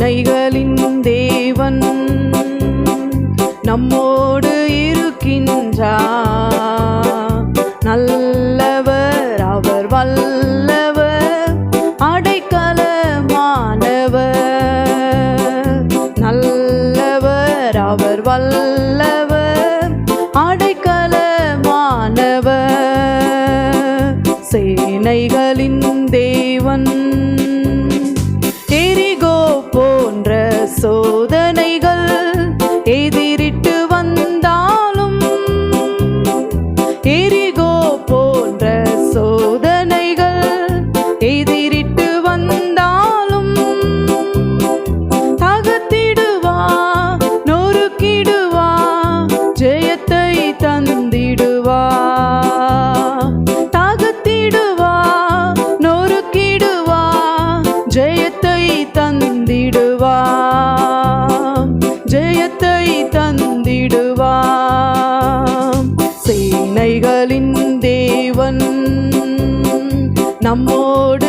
கருணைகளின் தேவன் நம்மோடு இருக்கின்றார்.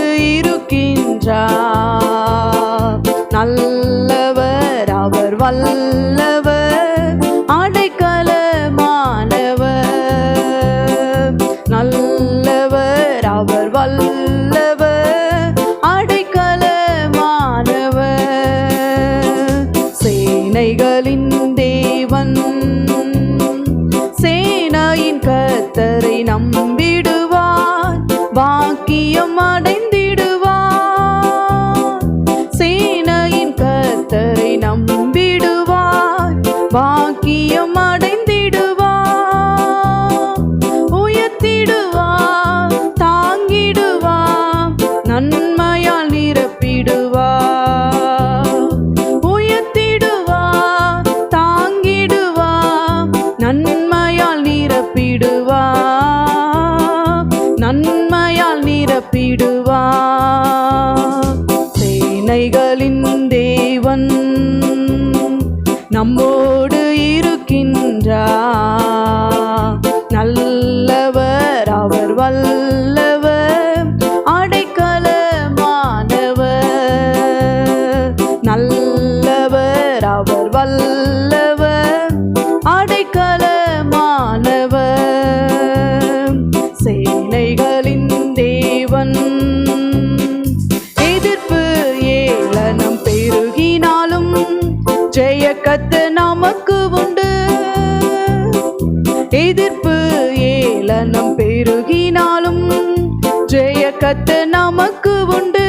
இருக்கின்றார். நல்லவர் அவர் வல்லவர் அடைக்கலமானவர். நல்லவர் அவர் வல்லவர் அடைக்கலமானவர். சேனைகளின் தேவன் சேனையின் கத்தரை நம்ம அடைந்திடுவார் சேனையின் கத்தரை நம்பிடுவார். பாக்கியம் நம்மோடு இருக்கின்றார் நல்லவர் அவர் வல்லவர் அடைக்கலமானவர் நல்லவர் அவர் வல்ல ஜெய கத்து நமக்கு உண்டு. எதிர்ப்பு ஏளனம் பெருகினாலும் ஜெய கத்து நமக்கு உண்டு.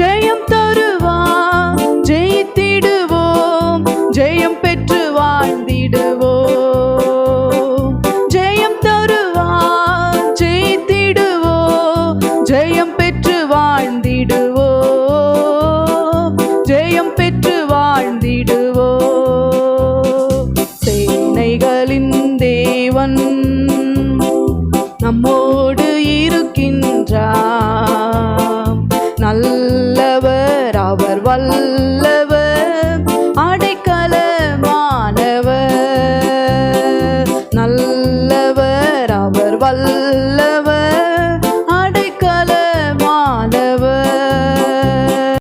ஜெயம் ஜெயம் பெற்று வாழ்ந்திடுவோ. சேனைகளின் தேவன் நம்மோடு இருக்கின்றார். நல்லவர் அவர் வல்லவர் அடைக்கலமானவர். நல்லவர் அவர் வல்ல